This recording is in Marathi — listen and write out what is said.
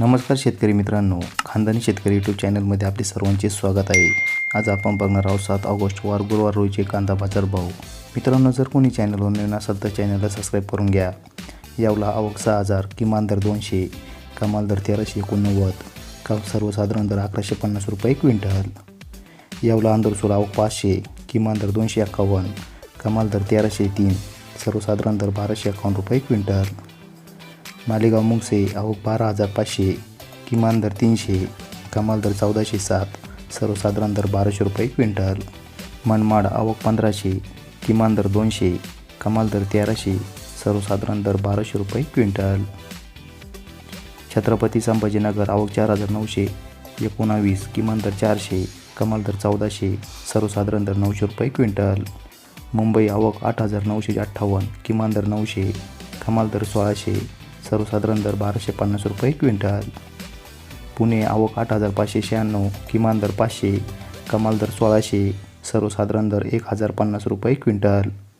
नमस्कार शेतकरी मित्रांनो. खानदानी शेतकरी यूट्यूब चॅनलमध्ये आपले सर्वांचे स्वागत आहे. आज आपण बघणार आहोत सात ऑगस्ट वार गुरुवार रोजीचे कांदा बाजार भाव. मित्रांनो जर कोणी चॅनलवर नवीन असाल तर चॅनलला सबस्क्राईब करून घ्या. यावला आवक सहा हजार किमान दर दोनशे कमाल दर तेराशे एकोणनव्वद का सर्वसाधारण दर अकराशे पन्नास रुपये क्विंटल. यावला अंदरसूल आवक पाचशे किमान दर दोनशे एक्कावन्न कमाल दर तेराशे तीन सर्वसाधारण दर बाराशे एकावन्न रुपये क्विंटल. मालेगाव मुंगसे आवक बारा हजार पाचशे किमान दर तीनशे कमाल दर चौदाशे सात सर्वसाधारण दर बाराशे रुपये क्विंटल. मनमाड आवक पंधराशे किमान दर दोनशे कमाल दर तेराशे सर्वसाधारण दर बाराशे रुपये क्विंटल. छत्रपती संभाजीनगर आवक चार हजार नऊशे एकोणावीस किमान दर चारशे कमाल दर चौदाशे सर्वसाधारण दर नऊशे रुपये क्विंटल. मुंबई आवक आठ हजार नऊशे अठ्ठावन्न किमान दर नऊशे कमाल दर सोळाशे सर्वसाधारण दर बाराशे पन्नास रुपये क्विंटल. पुणे आवक आठ हजार पाचशे शहाण्णव किमान दर पाचशे कमाल दर सोळाशे सर्वसाधारण दर एक हजार पन्नास रुपये क्विंटल.